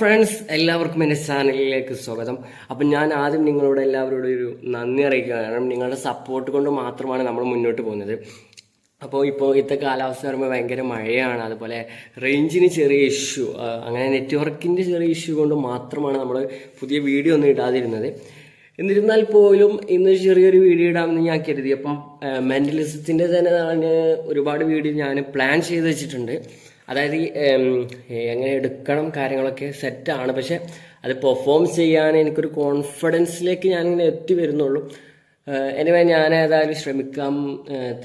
Friends എല്ലാവർക്കും എന്റെ ചാനലിലേക്ക് സ്വാഗതം. അപ്പം ഞാൻ ആദ്യം നിങ്ങളോട് എല്ലാവരോടും ഒരു നന്ദി അറിയിക്കുക കാരണം നിങ്ങളുടെ സപ്പോർട്ട് കൊണ്ട് മാത്രമാണ് നമ്മൾ മുന്നോട്ട് പോകുന്നത്. അപ്പോൾ ഇപ്പോൾ ഇത്തെ കാലാവസ്ഥ പറയുമ്പോൾ ഭയങ്കര മഴയാണ്. അതുപോലെ റേഞ്ചിന് ചെറിയ ഇഷ്യൂ അങ്ങനെ നെറ്റ്വർക്കിന്റെ ചെറിയ ഇഷ്യൂ കൊണ്ട് മാത്രമാണ് നമ്മൾ പുതിയ വീഡിയോ ഒന്നും ഇടാതിരുന്നത്. എന്നിരുന്നാൽ പോലും ഇന്ന് ചെറിയൊരു വീഡിയോ ഇടാമെന്ന് ഞാൻ കരുതി. അപ്പം മെന്റലിസത്തിന്റെ തന്നെ ഒരുപാട് വീഡിയോ ഞാൻ പ്ലാൻ ചെയ്ത് വെച്ചിട്ടുണ്ട്. അതായത് ഈ, എങ്ങനെ എടുക്കണം കാര്യങ്ങളൊക്കെ സെറ്റാണ് പക്ഷെ അത് പെർഫോം ചെയ്യാൻ എനിക്കൊരു കോൺഫിഡൻസിലേക്ക് ഞാനിങ്ങനെ എത്തി വരുന്നുള്ളൂ. എനിവേ ഞാൻ ഏതായാലും ശ്രമിക്കാം.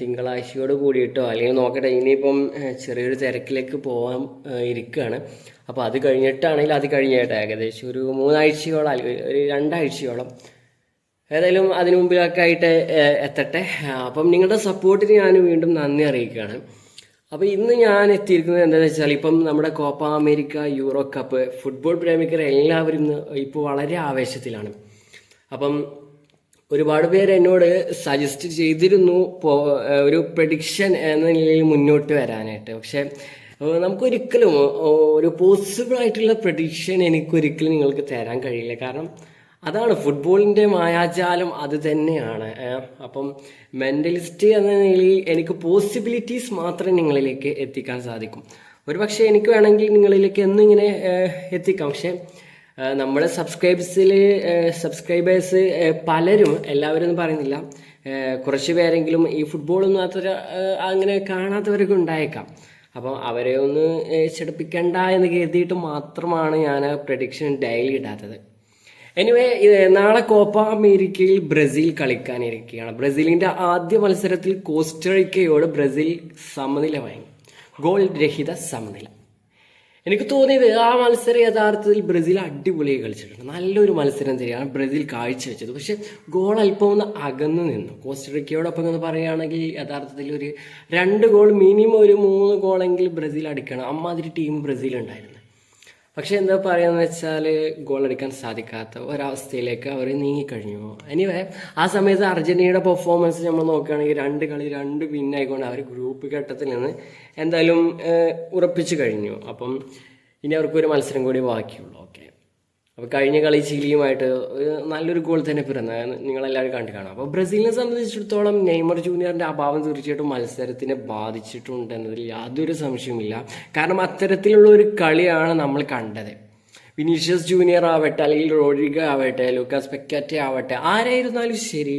തിങ്കളാഴ്ചയോട് കൂടിയിട്ടോ അല്ലെങ്കിൽ നോക്കട്ടെ ഇനിയിപ്പം ചെറിയൊരു തിരക്കിലേക്ക് പോകാൻ ഇരിക്കുകയാണ് അപ്പോൾ അത് കഴിഞ്ഞിട്ടാണെങ്കിൽ അത് കഴിഞ്ഞിട്ട് ഏകദേശം ഒരു മൂന്നാഴ്ചയോളം അല്ലെങ്കിൽ ഒരു രണ്ടാഴ്ചയോളം. ഏതായാലും അതിനു മുമ്പിലൊക്കെ ആയിട്ട് എത്തട്ടെ. അപ്പം നിങ്ങളുടെ സപ്പോർട്ടിന് ഞാൻ വീണ്ടും നന്ദി അറിയിക്കുകയാണ്. അപ്പോൾ ഇന്ന് ഞാൻ എത്തിയിരിക്കുന്നത് എന്താണെന്ന് വെച്ചാൽ ഇപ്പം നമ്മുടെ Copa America Euro Cup football പ്രേമിക്കർ എല്ലാവരും ഇപ്പോൾ വളരെ ആവേശത്തിലാണ്. അപ്പം ഒരുപാട് പേര് എന്നോട് സജസ്റ്റ് ചെയ്തിരുന്നു ഒരു പ്രഡിക്ഷൻ എന്ന നിലയിൽ മുന്നോട്ട് വരാനായിട്ട്. പക്ഷെ നമുക്കൊരിക്കലും ഒരു പോസിബിൾ ആയിട്ടുള്ള പ്രഡിക്ഷൻ എനിക്കൊരിക്കലും നിങ്ങൾക്ക് തരാൻ കഴിയില്ല. കാരണം അതാണ് ഫുട്ബോളിന്റെ മായാജാലം അത് തന്നെയാണ്. അപ്പം മെന്റലിസ്റ്റ് എന്ന നിലയിൽ എനിക്ക് പോസിബിലിറ്റീസ് മാത്രം നിങ്ങളിലേക്ക് എത്തിക്കാൻ സാധിക്കും. ഒരു പക്ഷേ എനിക്ക് വേണമെങ്കിൽ നിങ്ങളിലേക്ക് എന്നിങ്ങനെ എത്തിക്കാം. പക്ഷേ നമ്മുടെ സബ്സ്ക്രൈബേഴ്സിൽ സബ്സ്ക്രൈബേഴ്സ് പലരും എല്ലാവരും ഒന്നും പറയുന്നില്ല. കുറച്ച് പേരെങ്കിലും ഈ ഫുട്ബോളൊന്നും അത്ര അങ്ങനെ കാണാത്തവരൊക്കെ ഉണ്ടായേക്കാം. അപ്പം അവരെ ഒന്ന് ചെടുപ്പിക്കണ്ട എന്ന് കരുതിയിട്ട് മാത്രമാണ് ഞാൻ പ്രഡിക്ഷൻ ഡയലി ഇടാത്തത്. എനിവേ നാളെ കോപ്പ അമേരിക്കയിൽ ബ്രസീൽ കളിക്കാനിരിക്കുകയാണ്. ബ്രസീലിന്റെ ആദ്യ മത്സരത്തിൽ കോസ്റ്ററിക്കയോട് ബ്രസീൽ സമനില വാങ്ങി. ഗോൾ രഹിത സമനില. എനിക്ക് തോന്നിയത് ആ മത്സരം യഥാർത്ഥത്തിൽ ബ്രസീൽ അടിപൊളിയായി കളിച്ചിട്ടുണ്ട്. നല്ലൊരു മത്സരം തന്നെയാണ് ബ്രസീൽ കാഴ്ചവെച്ചത്. പക്ഷേ ഗോൾ അല്പം ഒന്ന് അകന്നു നിന്നു. കോസ്റ്ററിക്കയോടൊപ്പം എന്ന് പറയുകയാണെങ്കിൽ യഥാർത്ഥത്തിൽ ഒരു രണ്ട് ഗോൾ മിനിമം ഒരു മൂന്ന് ഗോളെങ്കിൽ ബ്രസീൽ അടിക്കണം. അമ്മാതിരി ടീം ബ്രസീൽ ഉണ്ടായിരുന്നു പക്ഷെ എന്താ പറയാന്ന് വെച്ചാൽ ഗോൾ അടിക്കാൻ സാധിക്കാത്ത ഒരവസ്ഥയിലേക്ക് അവർ നീങ്ങിക്കഴിഞ്ഞു. എനിവേ ആ സമയത്ത് അർജന്റീനയുടെ പെർഫോമൻസ് നമ്മൾ നോക്കുകയാണെങ്കിൽ രണ്ട് കളി രണ്ട് വിന്നായിക്കൊണ്ട് അവർ ഗ്രൂപ്പ് ഘട്ടത്തിൽ നിന്ന് എന്തായാലും ഉറപ്പിച്ചു കഴിഞ്ഞു. അപ്പം ഇനി അവർക്കൊരു മത്സരം കൂടി ബാക്കിയുള്ളൂ. ഓക്കെ അപ്പോൾ കഴിഞ്ഞ കളി ചിലിയുമായിട്ട് നല്ലൊരു ഗോൾ തന്നെ പിറന്ന. നിങ്ങളെല്ലാവരും കണ്ടു കാണാം അപ്പോൾ ബ്രസീലിനെ സംബന്ധിച്ചിടത്തോളം നെയ്മർ ജൂനിയറിന്റെ അഭാവം തീർച്ചയായിട്ടും മത്സരത്തിനെ ബാധിച്ചിട്ടുണ്ട് എന്നതിൽ യാതൊരു സംശയവുമില്ല. കാരണം അത്തരത്തിലുള്ള ഒരു കളിയാണ് നമ്മൾ കണ്ടത്. വിനീഷ്യസ് ജൂനിയർ ആവട്ടെ അല്ലെങ്കിൽ റോഡ്രിഗ ആവട്ടെ ലൂക്കാസ് പെക്കാറ്റെ ആവട്ടെ ആരായിരുന്നാലും ശരി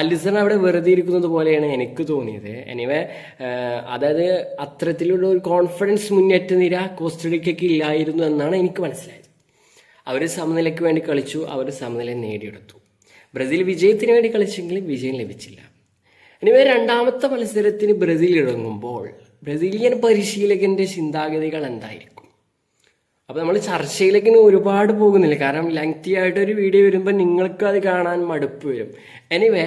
അലിസൺ അവിടെ വെറുതെ ഇരിക്കുന്നത് പോലെയാണ് എനിക്ക് തോന്നിയത്. എനിവേ അതായത് അത്തരത്തിലുള്ള ഒരു കോൺഫിഡൻസ് മുന്നേറ്റ നിര കോസ്റ്റഡിക്കയ്ക്ക് ഇല്ലായിരുന്നു എന്നാണ് എനിക്ക് മനസ്സിലായത്. അവർ സമനിലയ്ക്ക് വേണ്ടി കളിച്ചു അവർ സമനില നേടിയെടുത്തു. ബ്രസീൽ വിജയത്തിന് വേണ്ടി കളിച്ചെങ്കിലും വിജയം ലഭിച്ചില്ല. ഇനിവേ രണ്ടാമത്തെ മത്സരത്തിന് ബ്രസീൽ ഇറങ്ങുമ്പോൾ ബ്രസീലിയൻ പരിശീലകന്റെ ചിന്താഗതികൾ എന്തായിരിക്കും? അപ്പോൾ നമ്മൾ ചർച്ചയിലേക്ക് ഒരുപാട് പോകുന്നില്ല. കാരണം ലെങ്തി ആയിട്ട് ഒരു വീഡിയോ വരുമ്പോൾ നിങ്ങൾക്ക് അത് കാണാൻ മടുപ്പ് വരും. എനിവേ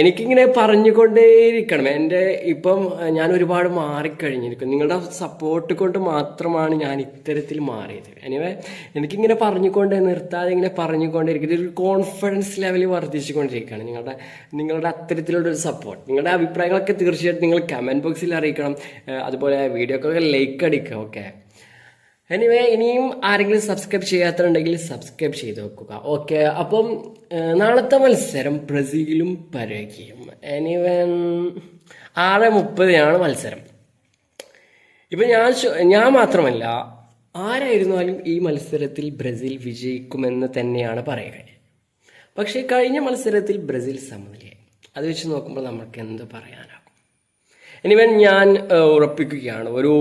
എനിക്കിങ്ങനെ പറഞ്ഞുകൊണ്ടേയിരിക്കണം. എന്റെ ഇപ്പം ഞാൻ ഒരുപാട് മാറിക്കഴിഞ്ഞിരിക്കും നിങ്ങളുടെ സപ്പോർട്ട് കൊണ്ട് മാത്രമാണ് ഞാൻ ഇത്തരത്തിൽ മാറിയത്. എനിവേ എനിക്കിങ്ങനെ പറഞ്ഞുകൊണ്ട് നിർത്താതെ ഇങ്ങനെ പറഞ്ഞുകൊണ്ടിരിക്കുന്നത് ഒരു കോൺഫിഡൻസ് ലെവൽ വർദ്ധിച്ചുകൊണ്ടിരിക്കുകയാണ്. നിങ്ങളുടെ നിങ്ങളുടെ അത്തരത്തിലുള്ള ഒരു സപ്പോർട്ട് നിങ്ങളുടെ അഭിപ്രായങ്ങളൊക്കെ തീർച്ചയായിട്ടും നിങ്ങൾ കമന്റ് ബോക്സിൽ അറിയിക്കണം. അതുപോലെ വീഡിയോക്കൊക്കെ ലൈക്ക് അടിക്കുക. ഓക്കെ എനിവേ ഇനിയും ആരെങ്കിലും സബ്സ്ക്രൈബ് ചെയ്യാത്തുണ്ടെങ്കിൽ സബ്സ്ക്രൈബ് ചെയ്ത് വെക്കുക. ഓക്കെ അപ്പം നാളത്തെ മത്സരം ബ്രസീലും പരകിയും എനിവേ ആറ് മുപ്പതിനാണ് മത്സരം. ഇപ്പം ഞാൻ ഞാൻ മാത്രമല്ല ആരായിരുന്നാലും ഈ മത്സരത്തിൽ ബ്രസീൽ വിജയിക്കുമെന്ന് തന്നെയാണ് പറയുക. പക്ഷേ കഴിഞ്ഞ മത്സരത്തിൽ ബ്രസീൽ സമനിലയായി. അത് വെച്ച് നോക്കുമ്പോൾ നമുക്ക് എന്ത് പറയാനാകും? എനിവൻ ഞാൻ ഉറപ്പിക്കുകയാണ്. ഒരു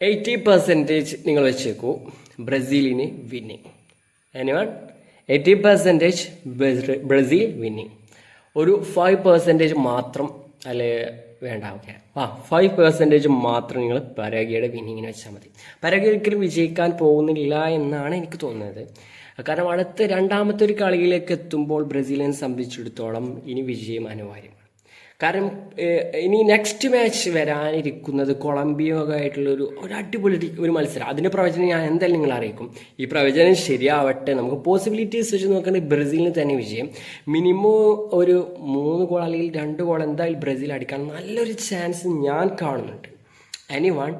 എയ്റ്റി പെർസെന്റേജ് നിങ്ങൾ വെച്ചേക്കൂ ബ്രസീലിന് winning anyone eighty percentage Brazil winning ഒരു ഫൈവ് പെർസെന്റേജ് മാത്രം അല്ലെ വേണ്ട ഓക്കെ ആ ഫൈവ് പെർസെന്റേജ് മാത്രം നിങ്ങൾ പരാഗിയുടെ വിന്നിങ്ങിന് വെച്ചാൽ മതി. പരാഗി ഒരിക്കലും വിജയിക്കാൻ പോകുന്നില്ല എന്നാണ് എനിക്ക് തോന്നുന്നത്. കാരണം അടുത്ത രണ്ടാമത്തെ ഒരു കളിയിലേക്ക് എത്തുമ്പോൾ ബ്രസീലിനെ സംബന്ധിച്ചിടത്തോളം ഇനി വിജയം അനിവാര്യമാണ് കാരണം ഇനി നെക്സ്റ്റ് മാച്ച് വരാനിരിക്കുന്നത് ഒരു ഒരു അടിപൊളി ഒരു മത്സരം. അതിന്റെ പ്രവചനം ഞാൻ എന്തായാലും നിങ്ങൾ അറിയിക്കും. ഈ പ്രവചനം ശരിയാവട്ടെ. നമുക്ക് പോസിബിലിറ്റീസ് വെച്ച് നോക്കുകയാണെങ്കിൽ ബ്രസീലിന് തന്നെ വിജയം. മിനിമം ഒരു മൂന്ന് ഗോൾ അല്ലെങ്കിൽ രണ്ട് ഗോൾ എന്തായാലും ബ്രസീൽ അടിക്കാൻ നല്ലൊരു ചാൻസ് ഞാൻ കാണുന്നുണ്ട്. എനി വൺ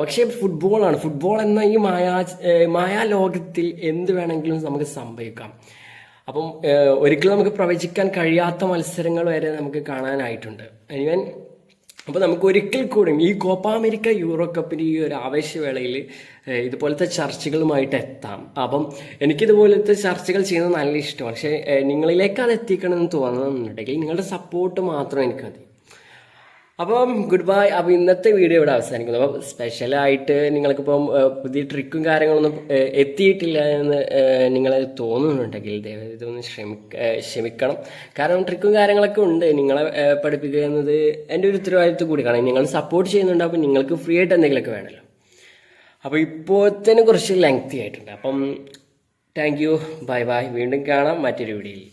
പക്ഷേ ഫുട്ബോളാണ് ഫുട്ബോൾ എന്ന ഈ മായാ മായാ ലോകത്തിൽ എന്ത് വേണമെങ്കിലും നമുക്ക് സംഭവിക്കാം. അപ്പം ഒരിക്കലും നമുക്ക് പ്രവചിക്കാൻ കഴിയാത്ത മത്സരങ്ങൾ വരെ നമുക്ക് കാണാനായിട്ടുണ്ട്. ഈവൻ അപ്പോൾ നമുക്ക് ഒരിക്കൽ കൂടി ഈ കോപ്പ അമേരിക്ക യൂറോ കപ്പിന്റെ ഈ ഒരു ആവേശവേളയിൽ ഇതുപോലത്തെ ചർച്ചകളുമായിട്ട് എത്താം. അപ്പം എനിക്കിതുപോലത്തെ ചർച്ചകൾ ചെയ്യുന്നത് നല്ല ഇഷ്ടമാണ്. പക്ഷേ നിങ്ങളിലേക്ക് അത് എത്തിക്കണമെന്ന് തോന്നുന്നുണ്ടെങ്കിൽ നിങ്ങളുടെ സപ്പോർട്ട് മാത്രം എനിക്ക് മതി. അപ്പം ഗുഡ് ബൈ അപ്പോൾ ഇന്നത്തെ വീഡിയോ ഇവിടെ അവസാനിക്കുന്നു. അപ്പം സ്പെഷ്യലായിട്ട് നിങ്ങൾക്കിപ്പം പുതിയ ട്രിക്കും കാര്യങ്ങളൊന്നും എത്തിയിട്ടില്ല എന്ന് നിങ്ങൾ തോന്നുന്നുണ്ടെങ്കിൽ ദയവായി ഇതൊന്ന് ശ്രമിക്ക ക്ഷമിക്കണം. കാരണം ട്രിക്കും കാര്യങ്ങളൊക്കെ ഉണ്ട്. നിങ്ങളെ പഠിപ്പിക്കുക എന്നത് എന്റെ ഒരു ഉത്തരവാദിത്വം കൂടി കാരണം നിങ്ങൾ സപ്പോർട്ട് ചെയ്യുന്നുണ്ട് അപ്പം നിങ്ങൾക്ക് ഫ്രീ ആയിട്ട് എന്തെങ്കിലുമൊക്കെ വേണമല്ലോ. അപ്പോൾ ഇപ്പോഴത്തേനും കുറച്ച് ലെങ്തി ആയിട്ടുണ്ട്. അപ്പം താങ്ക് യു ബൈ ബൈ വീണ്ടും കാണാം. മറ്റൊരു വീഡിയോയിൽ